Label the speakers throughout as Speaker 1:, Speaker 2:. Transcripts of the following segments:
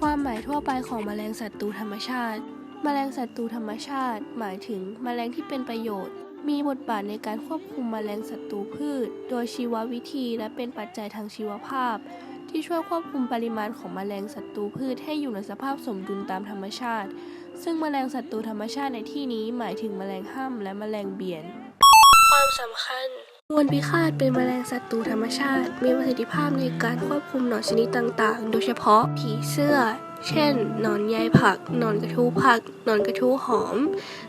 Speaker 1: ความหมายทั่วไปของแมลงศัตรูธรรมชาติแมลงศัตรูธรรมชาติ หมายถึงแมลงที่เป็นประโยชน์ มีบทบาทในการควบคุมแมลงศัตรูพืช โดยชีววิธีและเป็นปัจจัยทางชีวภาพ ที่ช่วยควบคุมปริมาณของแมลงศัตรูพืชให้อยู่ในสภาพสมดุลตามธรรมชาติ ซึ่งแมลงศัตรูธรรมชาติในที่นี้หมายถึงแมลงห้ำและแมลงเบียน ความสำคัญ มวลพิฆาตเป็นแมลงศัตรูธรรมชาติ มีประสิทธิภาพในการควบคุมหนอนชนิดต่างๆ โดยเฉพาะผีเสื้อ เช่น หนอนใยผัก หนอนกระทู้ผัก หนอนกระทู้หอม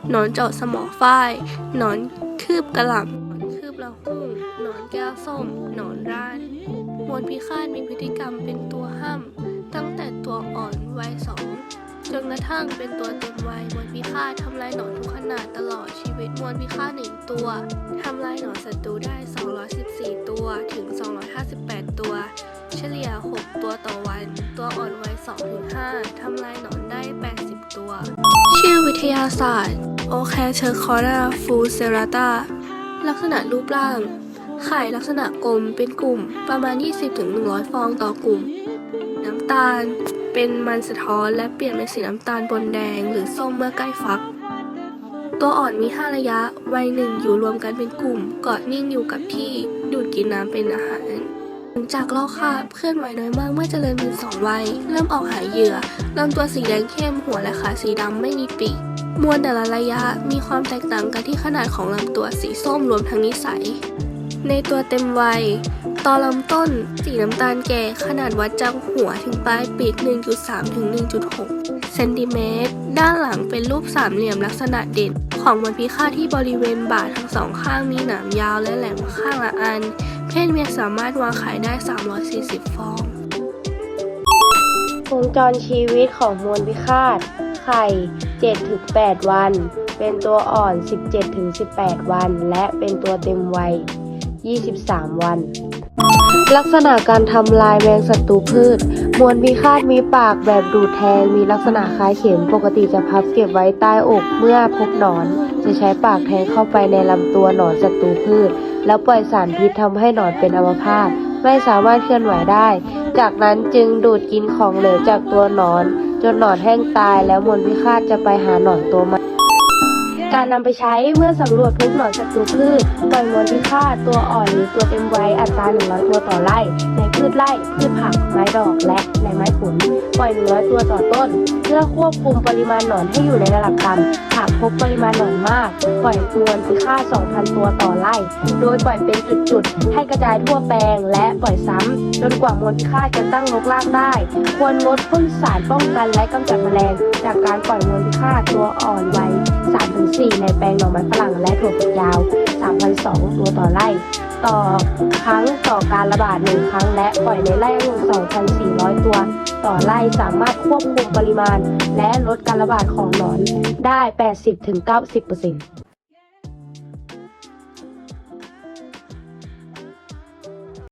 Speaker 1: หนอนเจาะสมอฝ้าย หนอนคืบกระหล่ำหนอนคืบละหุ่งหนอนแก้วส้ม หนอนร่านมวลพิฆาตมีพฤติกรรมเป็นตัวห้ามตั้งแต่ตัวอ่อนวัยสองจนกระทั่งเป็นตัวเต็มวัยมวาตทำลายหนอนทุกขนาดตลอดชีวิตมวลพิฆาตหนึ่งตัวทำลายหนอนศัตรูได้ 214 ตัวถึง 258 ตัว เฉลี่ย 6 ตัวต่อวัน ตัวอ่อนวัย2ถึง5ทำลายหนอนได้ 80 ตัว ชื่อวิทยาศาสตร์โอแคเชอร์คอราฟูเซราตาลักษณะรูปร่างไข่ลักษณะกลมเป็นกลุ่มประมาณ 20-100 ฟองต่อกลุ่ม น้ำตาล เป็นมันสะท้อนและเปลี่ยนเป็นสีน้ำตาลปนแดงหรือส้มเมื่อใกล้ฟัก ตัวอ่อนมี 5 ระยะ วัยหนึ่งอยู่รวมกันเป็นกลุ่มเกาะนิ่งอยู่กับที่ดูดกินน้ำเป็นอาหาร หลังจากลอกคาบเคลื่อนไหวน้อยมากเมื่อเจริญเป็นสองวัย เริ่มออกหาเหยื่อลำตัวสีแดงเข้มหัวและขาสีดำไม่มีปีกมวลแต่ละระยะมีความแตกต่างกันที่ขนาดของลำตัวสีส้มรวมทั้งนิสัย ในตัวเต็มวัย ตอนลำต้น สีน้ำตาลแก่ขนาดวัดจากหัวถึงปลายปีก 1.3 ถึง 1.6 เซนติเมตร ด้านหลังเป็นรูปสามเหลี่ยมลักษณะเด่น ของมันพิฆาตที่บริเวณบ่าทั้งสองข้างมีหนามยาวและแหลมข้างละอัน เพศเมียสามารถวางไข่ได้ 340 ฟอง
Speaker 2: วงจรชีวิตของมวลพิฆาต ไข่ 7-8 วัน เป็นตัวอ่อน 17-18 วัน และเป็นตัวเต็มวัย23 วัน ลักษณะการทำลายแมงศัตรูพืช มวลพิฆาตมีปากแบบดูดแทง มีลักษณะคล้ายเข็ม ปกติจะพับเก็บไว้ใต้อกเมื่อพบหนอน จะใช้ปากแทงเข้าไปในลำตัวหนอนศัตรูพืช แล้วปล่อยสารพิษทำให้หนอนเป็นอัมพาต ไม่สามารถเคลื่อนไหวได้ จากนั้นจึงดูดกินของเหลวจากตัวหนอน จนหนอนแห้งตายแล้วมวลพิฆาตจะไปหาหนอนตัวใหม่ การนำไปใช้เมื่อสำรวจพบหนอนศัตรูพืชปล่อยมที่ค่าตตัวอ่อนหรือตัวเต็มไวอัตราหนึ่งร้อยตัวต่อไร่ ในพืชไร่ พืชผัก ไม้ดอกและในไม้ผล ปล่อย 100 ตัวต่อต้น เพื่อควบคุมปริมาณหนอนให้อยู่ในระดับต่ำหากพบปริมาณหนอนมาก ปล่อยตัวที่ค่างพันตัวต่อไร่ โดยปล่อยเป็นจุดๆ ให้กระจายทั่วแปลง และปล่อยซ้ำจนกว่ามลพิฆาตจะตั้งรกรากได้ ควรลดพ่นสารป้องกันและกำจัดแมลง จากการปล่อยมลพิฆาตตัวอ่อนไว้3-4 4 ในแปลงหน่อไม้ฝรั่งและถั่วฝักยาว 3,002 ตัวต่อไร่ ต่อครั้งต่อการระบาด 1 ครั้ง และปล่อยในไร่องุ่น2,400 ตัว ต่อไร่สามารถควบคุมปริมาณ และลดการระบาดของหนอนได้ 80-90%ถึง